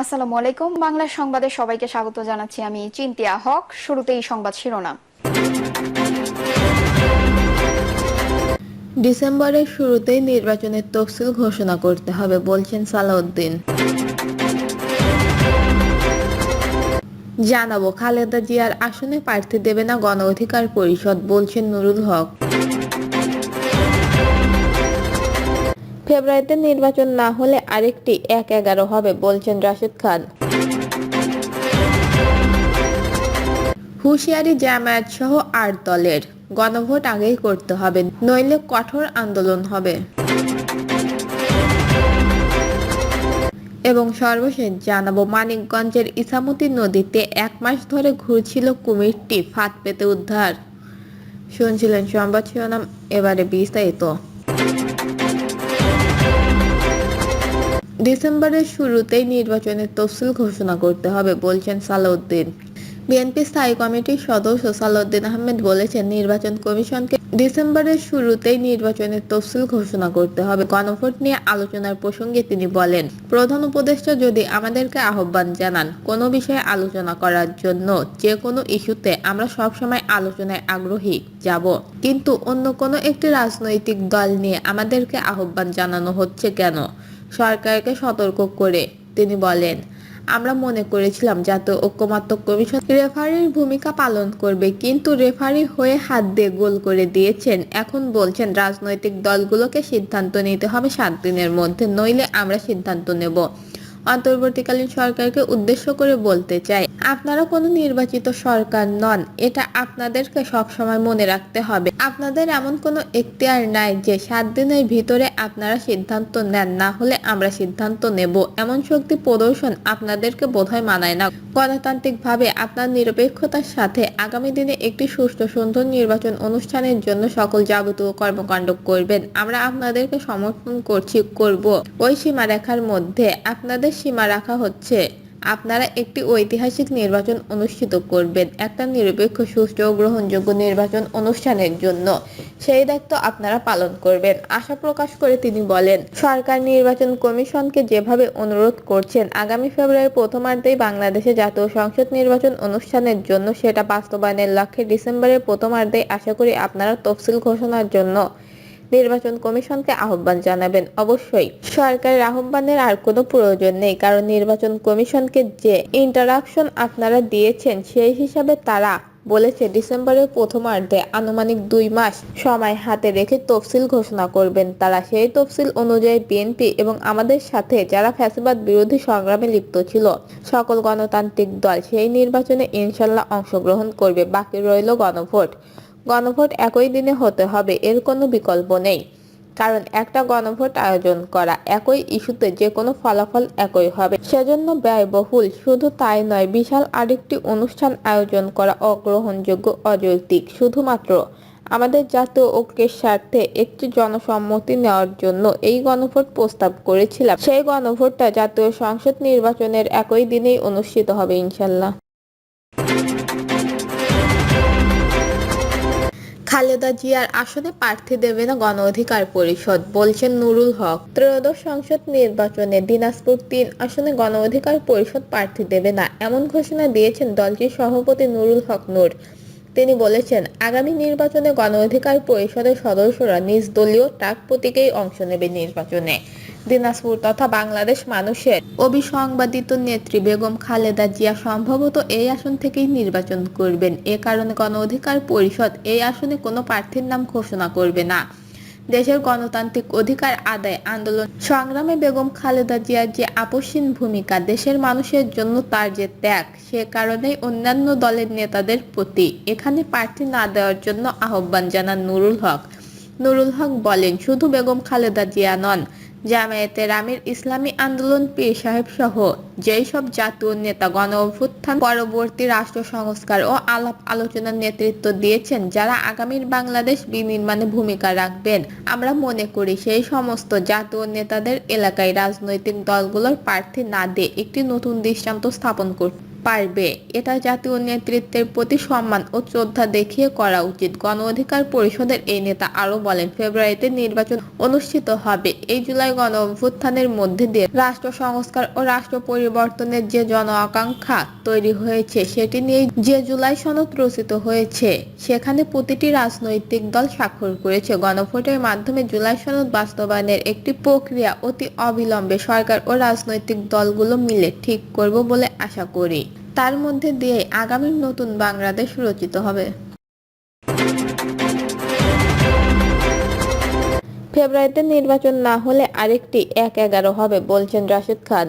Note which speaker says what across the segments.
Speaker 1: আসসালামু আলাইকুম। বাংলা সংবাদে সবাইকে স্বাগত জানাচ্ছি আমি চিন্তিয়া হক। শুরুতেই সংবাদ শিরোনাম।
Speaker 2: ডিসেম্বরের শুরুতেই নির্বাচনের তফসিল ঘোষণা করতে হবে বলছেন সালাউদ্দিন। জানাব, খালেদা জিয়ার আসনে প্রার্থী দেবে না গণ অধিকার পরিষদ, বলছেন নুরুল হক। ফেব্রুয়ারিতে নির্বাচন না হলে আরেকটি এক এগারো হবে, বলছেন রাশেদ খান। হুঁশিয়ারি জামায়াত সহ আট দলের। গণভোট আগেই করতে হবে, নইলে কঠোর আন্দোলন হবে। এবং সর্বশেষ জানাব, মানিকগঞ্জের ইসামতি নদীতে এক মাস ধরে ঘুরছিল কুমিরটি ফাঁদ পেতে উদ্ধার। শুনছিলেন সংবাদ শিরোনাম, এবারে বিস্তারিত। ডিসেম্বরের শুরুতেই নির্বাচনের তফসিল ঘোষণা করতে হবে, বলছেন সালাউদ্দিন। বিএনপি স্থায়ী কমিটির সদস্য সালাউদ্দিন আহমেদ বলেছেন, নির্বাচন কমিশনকে ডিসেম্বরের শুরুতেই নির্বাচনের তফসিল ঘোষণা করতে হবে। গণভোট নিয়ে আলোচনার প্রসঙ্গে তিনি বলেন, প্রধান উপদেষ্টা যদি আমাদেরকে আহ্বান জানান কোনো বিষয়ে আলোচনা করার জন্য যে কোনো ইস্যুতে আমরা সবসময় আলোচনায় আগ্রহী যাব। কিন্তু অন্য কোনো একটি রাজনৈতিক দল নিয়ে আমাদেরকে আহ্বান জানানো হচ্ছে কেন? সরকারকে সতর্ক করে। তিনি বলেন, আমরা মনে করেছিলাম জাতীয় ঐক্যমাত্মক কমিশন রেফারির ভূমিকা পালন করবে, কিন্তু রেফারি হয়ে হাত দিয়ে গোল করে দিয়েছেন। এখন বলছেন, রাজনৈতিক দলগুলোকে সিদ্ধান্ত নিতে হবে সাত দিনের মধ্যে, নইলে আমরা সিদ্ধান্ত নেব। অন্তর্বর্তীকালীন সরকারকে উদ্দেশ্য করে বলতে চাই, আপনারা কোনো নির্বাচিত সরকার নন, এটা আপনাদেরকে সবসময় মনে রাখতে হবে। আপনাদের এমন কোনো এখতিয়ার নাই যে সাত দিনের ভিতরে আপনারা সিদ্ধান্ত নেন, না হলে আমরা সিদ্ধান্ত নেব। এমন শক্তি প্রদর্শন আপনাদেরকে বোধহয় মানায় না। গণতান্ত্রিকভাবে আপনার নিরপেক্ষতার সাথে আগামী দিনে একটি সুষ্ঠু সুন্দর নির্বাচন অনুষ্ঠানের জন্য সকল যাবতীয় কর্মকাণ্ড করবেন। আমরা আপনাদেরকে সমর্থন করছি, করব। ওই সীমারেখার মধ্যে আপনাদের সীমা রাখা হচ্ছে। আপনারা একটি ঐতিহাসিক নির্বাচন অনুষ্ঠিত করবেন, একটা নিরপেক্ষ, সুষ্ঠু ও গ্রহণযোগ্য নির্বাচন অনুষ্ঠানের জন্য। সেই দায়িত্ব আপনারা পালন করবেন। আশা প্রকাশ করে তিনি বলেন, সরকার নির্বাচন কমিশনকে যেভাবে অনুরোধ করছেন, আগামী ফেব্রুয়ারির প্রথমার্ধেই বাংলাদেশে জাতীয় সংসদ নির্বাচন অনুষ্ঠানের জন্য সেটা বাস্তবায়নের লক্ষ্যে ডিসেম্বরের প্রথমার্ধেই আশা করি আপনারা তফসিল ঘোষণার জন্য নির্বাচন কমিশনকে আহ্বান জানাবেন। অবশ্যই সরকারের আহ্বানের আর কোনো প্রয়োজন নেই, কারণ নির্বাচন কমিশনকে যে ইন্টারাকশন আপনারা দিয়েছেন, সেই হিসাবে তারা বলেছে ডিসেম্বরের প্রথমার্ধে আনুমানিক দুই মাস সময় হাতে রেখে তফসিল ঘোষণা করবেন। তারা সেই তফসিল অনুযায়ী বিএনপি এবং আমাদের সাথে যারা ফ্যাসিবাদ বিরোধী সংগ্রামে লিপ্ত ছিল, সকল গণতান্ত্রিক দল সেই নির্বাচনে ইনশাল্লাহ অংশগ্রহণ করবে। বাকি রইল গণভোট। গণভোট একই দিনে হতে হবে এর কোনো বিকল্প নেই। কারণ একটা গণভোট আয়োজন করা একই ইস্যুতে যে কোনো ফলাফল একই হবে। সেজন্য ব্যয়বহুল, শুধু তাই নয়, বিশাল আরেকটি অনুষ্ঠান আয়োজন করা অগ্রহণযোগ্য অযৌক্তিক। শুধুমাত্র আমাদের জাতীয় ঐক্যের স্বার্থে একটি জনসম্মতি নেওয়ার জন্য এই গণভোট প্রস্তাব করেছিলাম। সেই গণভোটটা জাতীয় সংসদ নির্বাচনের একই দিনেই অনুষ্ঠিত হবে, ইনশাল্লাহ। খালেদা জিয়ার আসনে প্রার্থী দেবে না গণ অধিকার পরিষদ, বলছেন নুরুল হক। ত্রয়োদশ সংসদ নির্বাচনে দিনাজপুর তিন আসনে গণ অধিকার পরিষদ প্রার্থী দেবে না, এমন ঘোষণা দিয়েছেন দলটির সভাপতি নুরুল হক নূর। তিনি বলেছেন, আগামী নির্বাচনে গণ অধিকার পরিষদের সদস্যরা নিজ দলীয় ট্রাক প্রতীকেই অংশ নেবে নির্বাচনে। দিনাজপুর তথা বাংলাদেশ মানুষের। অবিসংবাদিত নেত্রী বেগম খালেদা জিয়া সম্ভবত এই আসন থেকেই নির্বাচন করবেন। এ কারণে গণ অধিকার পরিষদ এই আসনে কোনো প্রার্থীর নাম ঘোষণা করবে না। দেশের গণতান্ত্রিক অধিকার আদায় আন্দোলন সংগ্রামে বেগম খালেদা জিয়ার যে আপসীন ভূমিকা দেশের মানুষের জন্য তার যে ত্যাগ, সে কারণেই অন্যান্য দলের নেতাদের প্রতি এখানে প্রার্থী না দেওয়ার জন্য আহ্বান জানান নুরুল হক। নুরুল হক বলেন, শুধু বেগম খালেদা জিয়া নন জামায়াতে রামের ইসলামী আন্দোলন পীর সাহেব সহ যেই সব জাতীয় নেতা গণ অভ্যুত্থান পরবর্তী রাষ্ট্র সংস্কার ও আলাপ আলোচনার নেতৃত্ব দিয়েছেন যারা আগামীর বাংলাদেশ বিনির্মাণে ভূমিকা রাখবেন। আমরা মনে করি সেই সমস্ত জাতীয় নেতাদের এলাকায় রাজনৈতিক দলগুলোর প্রার্থী না দিয়ে একটি নতুন দৃষ্টান্ত স্থাপন করতে পারবে। এটা জাতীয় নেতৃত্বের প্রতি সম্মান ও শ্রদ্ধা দেখিয়ে করা উচিত। গণ অধিকার পরিষদের এই নেতা আরও বলেন, ফেব্রুয়ারিতে নির্বাচন অনুষ্ঠিত হবে। এই জুলাই গণ অভ্যুত্থানের মধ্যে দিয়ে রাষ্ট্র সংস্কার ও রাষ্ট্র পরিবর্তনের যে জন আকাঙ্ক্ষা তৈরি হয়েছে, সেটি নিয়ে যে জুলাই সনদ রচিত হয়েছে, সেখানে প্রতিটি রাজনৈতিক দল স্বাক্ষর করেছে। গণভোটের মাধ্যমে জুলাই সনদ বাস্তবায়নের একটি প্রক্রিয়া অতি অবিলম্বে সরকার ও রাজনৈতিক দলগুলো মিলে ঠিক করব বলে আশা করি। তার মধ্যে দিয়ে আগামী নতুন বাংলাদেশ রচিত হবে। ফেব্রুয়ারিতে নির্বাচন না হলে আরেকটি এক এগারো হবে, বলছেন রাশিদ খান।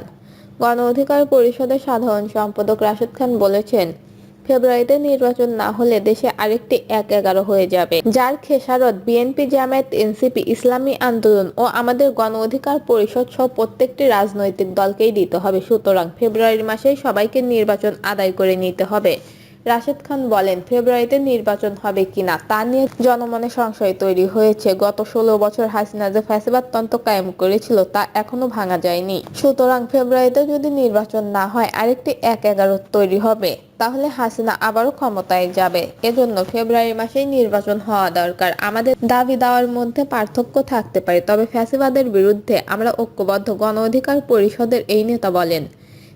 Speaker 2: গণ অধিকার পরিষদের সাধারণ সম্পাদক রাশিদ খান বলেছেন ফেব্রুয়ারিতে নির্বাচন না হলে দেশে আরেকটি এক এগারো হয়ে যাবে। যার খেসারত বিএনপি, জামায়াত, এনসিপি, ইসলামী আন্দোলন ও আমাদের গণ অধিকার পরিষদ সহ প্রত্যেকটি রাজনৈতিক দলকেই দিতে হবে। সুতরাং ফেব্রুয়ারি মাসে সবাইকে নির্বাচন আদায় করে নিতে হবে। রাশেদ খান বলেন, ফেব্রুয়ারিতে নির্বাচন হবে কিনা তা নিয়ে জনমনে সংশয় তৈরি হয়েছে। গত ষোলো বছর হাসিনা যে ফ্যাসিবাদ তন্ত্র কায়েম করেছিল তা এখনও ভাঙা যায়নি। সুতরাং ফেব্রুয়ারিতে যদি নির্বাচন না হয়, আরেকটি এক এগারো তৈরি হবে। তাহলে হাসিনা আবারও ক্ষমতায় যাবে। এজন্য ফেব্রুয়ারি মাসেই নির্বাচন হওয়া দরকার। আমাদের দাবি দাওয়ার মধ্যে পার্থক্য থাকতে পারে, তবে ফ্যাসিবাদের বিরুদ্ধে আমরা ঐক্যবদ্ধ গণ অধিকার পরিষদের এই নেতা বলেন।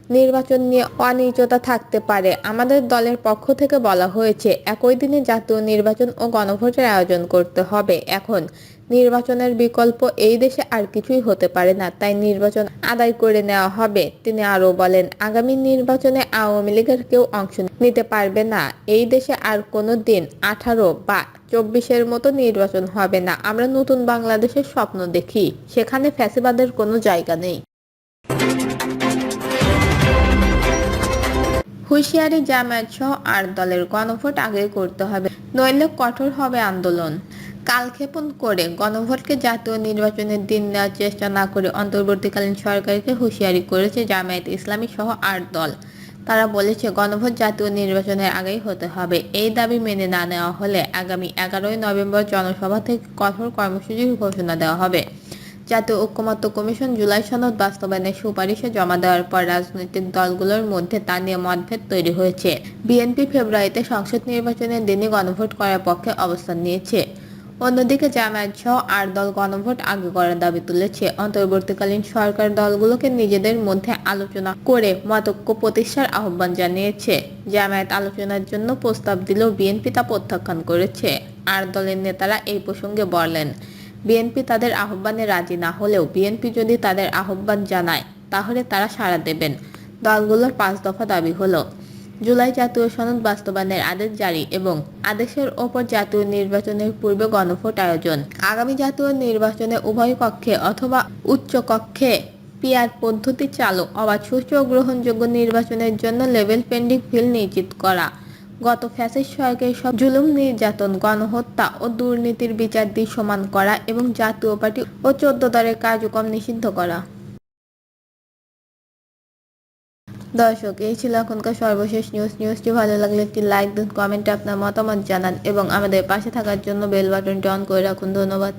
Speaker 2: নির্বাচন নিয়ে অনিশ্চয়তা থাকতে পারে। আমাদের দলের পক্ষ থেকে বলা হয়েছে, একই দিনে জাতীয় নির্বাচন ও গণভোটের আয়োজন করতে হবে। এখন, নির্বাচনের বিকল্প এই দেশে আর কিছুই হতে পারে না, তাই নির্বাচন আদায় করে নেওয়া হবে। তিনি আরও বলেন, আগামী নির্বাচনে আওয়ামী লীগের কেউ অংশ নিতে পারবে না। এই দেশে আর কোনো দিন আঠারো বা চব্বিশের মতো নির্বাচন হবে না। আমরা নতুন বাংলাদেশের স্বপ্ন দেখি, সেখানে ফ্যাসিবাদের কোনো জায়গা নেই। হুঁশিয়ারি জামায়াত সহ আট দলের গণভোট আগে করতে হবে। নইলে কঠোর হবে আন্দোলন। কালক্ষেপণ করে গণভোটকে জাতীয় নির্বাচনের দিন নেওয়ার চেষ্টা না করে অন্তর্বর্তীকালীন সরকারকে হুঁশিয়ারি করেছে জামায়াত ইসলামী সহ আট দল। তারা বলেছে, গণভোট জাতীয় নির্বাচনের আগেই হতে হবে। এই দাবি মেনে না নেওয়া হলে আগামী এগারোই নভেম্বর জনসভা থেকে কঠোর কর্মসূচির ঘোষণা দেওয়া হবে। জাতীয় ঐক্যমত্য কমিশন জুলাই সনদ বাস্তবায়নের সুপারিশে জমা দেওয়ার পর রাজনৈতিক দলগুলোর মধ্যে তা নিয়ে মতভেদ তৈরি হয়েছে। বিএনপি ফেব্রুয়ারিতে সংসদ নির্বাচনের দিনই গণভোট করার পক্ষে অবস্থান নিয়েছে। অন্যদিকে জামায়াত সহ আট দল গণভোট আগে করার দাবি তুলেছে। অন্তর্বর্তীকালীন সরকার দলগুলোকে নিজেদের মধ্যে আলোচনা করে মতৈক্য প্রতিষ্ঠার আহ্বান জানিয়েছে। জামায়াত আলোচনার জন্য প্রস্তাব দিলেও বিএনপি তা প্রত্যাখ্যান করেছে। আর দলের নেতারা এই প্রসঙ্গে বললেন বিএনপি তাদের আহ্বানে রাজি না হলেও বিএনপি যদি তাদের আহ্বান জানায়, তাহলে তারা সাড়া দেবেন। দলগুলোর পাঁচ দফা দাবি হলো, জুলাই জাতীয় সনদ বাস্তবায়নের আদেশ জারি এবং আদেশের ওপর জাতীয় নির্বাচনের পূর্বে গণভোট আয়োজন। আগামী জাতীয় নির্বাচনে উভয় কক্ষে অথবা উচ্চ কক্ষে পিয়ার পদ্ধতি চালু অবাধ সুষ্ঠু গ্রহণযোগ্য নির্বাচনের জন্য লেভেল পেন্ডিং ফিল নিশ্চিত করা। গত ফ্যাসিস্ট সরকারের সব জুলুম, নির্যাতন, গণহত্যা ও দুর্নীতির বিচার দৃশ্যমান করা এবং জাতীয় পার্টি ও চোদ্দ দলের কার্যক্রম নিষিদ্ধ করা। দর্শক, এই ছিল এখনকার সর্বশেষ নিউজ নিউজটি ভালো লাগলে একটি লাইক দিন কমেন্টে আপনার মতামত জানান এবং আমাদের পাশে থাকার জন্য বেল বাটনটি অন করে রাখুন। ধন্যবাদ।